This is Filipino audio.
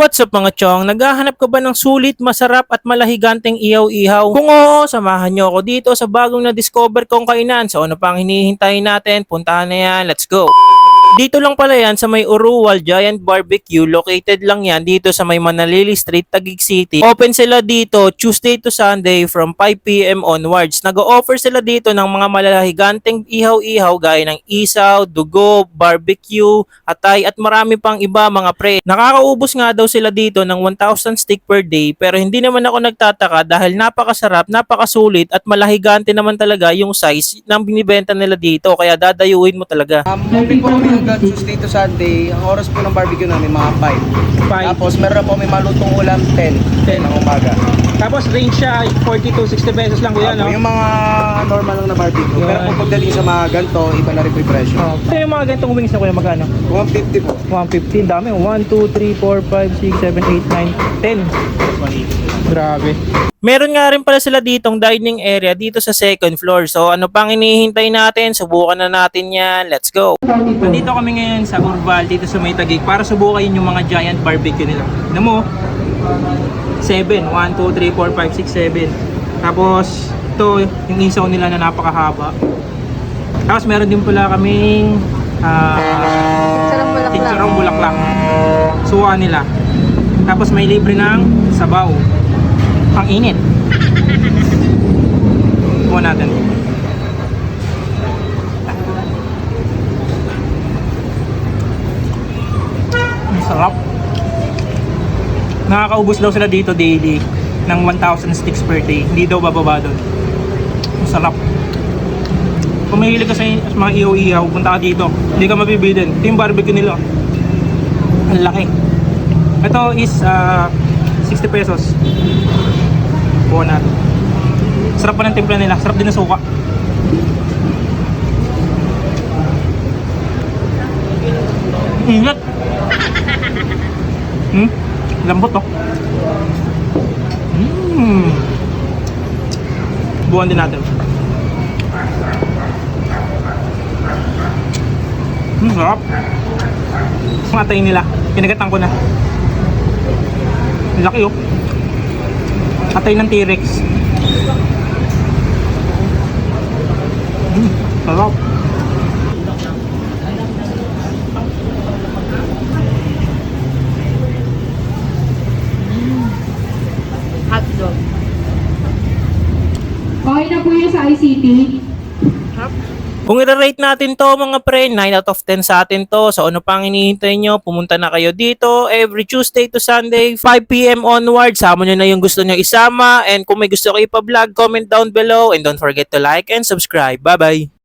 What's up mga chong? Naghahanap ka ba ng sulit, masarap at malahiganteng ihaw-ihaw? Kung oo, samahan nyo ako dito sa bagong na-discover kong kainan. So ano pang hinihintay natin? Puntahan na yan. Let's go! Dito lang pala yan sa may Uruwal Giant Barbecue. Located lang yan dito sa may Manalili Street, Taguig City. Open sila dito Tuesday to Sunday from 5pm onwards. Nag-offer sila dito ng mga malalahiganteng ihaw-ihaw gaya ng isaw, dugo, barbecue, atay at marami pang iba mga pre. Nakakaubos nga daw sila dito ng 1,000 stick per day pero hindi naman ako nagtataka dahil napakasarap, napakasulit at malahigante naman talaga yung size ng binibenta nila dito kaya dadayuin mo talaga. Um, hanggang Tuesday to Sunday. Ang oras po ng barbecue namin mga 5. Five. Tapos meron po may malutong ulam 10. 10 ng umaga. Tapos range siya 40 to 60 pesos lang kuya, no? Yung mga normal lang na barbecue. Yun. Pero kung pagdating sa mga ganito, iba na rin yung presyo. Oh. Ito yung mga ganitong wings na kuya, magkano? 150 po. 115, dami. 1, 2, 3, 4, 5, 6, 7, 8, 9, 10. Grabe. Meron nga rin pala sila ditong dining area dito sa second floor. So ano pang hinihintay natin? Subukan na natin yan. Let's go! Nandito kami ngayon sa Urval, dito sa May Taguig, para subukan yung mga giant barbecue nila. Ano mo? 7. 1, 2, 3, 4, 5, 6, 7. Tapos, ito yung isaw nila na napakahaba. Tapos meron din pala kaming ah, Sarang bulaklak. Chicharong bulaklak. Suwa nila. Tapos may libre ng sabaw. Ang init. Kuha natin. Ang sarap. Nakakaubos daw sila dito daily ng 1,000 sticks per day. Hindi daw bababa doon. Ang sarap. Kung mahilig ka sa mga ihaw-ihaw, punta ka dito. Hindi ka mabibilin. Ito yung barbecue nila. Ang laki. Ito is ah, 60 pesos. Buo natin. Sarap pa ng timpla nila. Sarap din ng suka. Ingat. Hmm? Lambot oh. Hmm. Buwan din natin. Hmm, sarap. Ang atay nila. Pinagatan ko na. Laki oh. Atay ng T-Rex. Hmm, sarap. Hotdog. Okay na po yun sa ICT. Kung i-rate natin to mga pre, 9 out of 10 sa atin to. So ano pang hinihintay nyo? Pumunta na kayo dito every Tuesday to Sunday, 5pm onward. Sama nyo na yung gusto nyo isama. And kung may gusto kayo pa-vlog, comment down below. And don't forget to like and subscribe. Bye-bye!